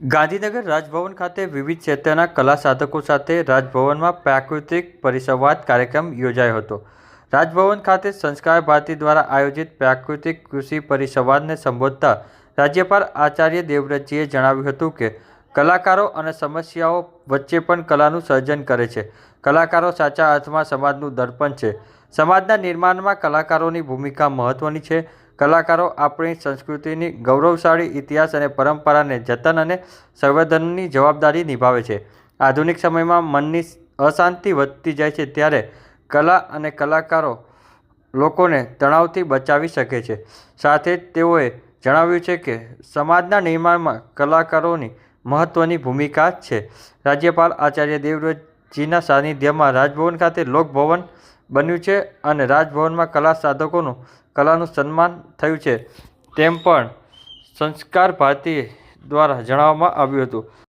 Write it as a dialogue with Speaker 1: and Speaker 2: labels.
Speaker 1: ગાંધીનગર રાજભવન ખાતે વિવિધ ક્ષેત્રના કલા સાધકો સાથે રાજભવનમાં પ્રાકૃતિક પરિસંવાદ કાર્યક્રમ યોજાયો હતો. રાજભવન ખાતે સંસ્કાર ભારતી દ્વારા આયોજિત પ્રાકૃતિક કૃષિ પરિસંવાદને સંબોધતા રાજ્યપાલ આચાર્ય દેવવ્રતજીએ જણાવ્યું હતું કે, કલાકારો અને સમસ્યાઓ વચ્ચે પણ કલાનું સર્જન કરે છે. કલાકારો સાચા અર્થમાં સમાજનું દર્પણ છે. સમાજના નિર્માણમાં કલાકારોની ભૂમિકા મહત્ત્વની છે. કલાકારો આપણી સંસ્કૃતિની ગૌરવશાળી ઇતિહાસ અને પરંપરાને જતન અને સંવર્ધનની જવાબદારી નિભાવે છે. આધુનિક સમયમાં મનની અશાંતિ વધતી જાય છે ત્યારે કલા અને કલાકારો લોકોને તણાવથી બચાવી શકે છે. સાથે જ તેઓએ જણાવ્યું છે કે સમાજના નિર્માણમાં કલાકારોની મહત્ત્વની ભૂમિકા છે. રાજ્યપાલ આચાર્ય દેવવ્રતજીના સાનિધ્યમાં રાજભવન ખાતે લોકભવન બન્યું છે અને રાજભવનમાં કલા સાધકોનું કલાનું સન્માન થયું છે તેમ પણ સંસ્કાર ભારતી દ્વારા જણાવવામાં આવ્યું હતું.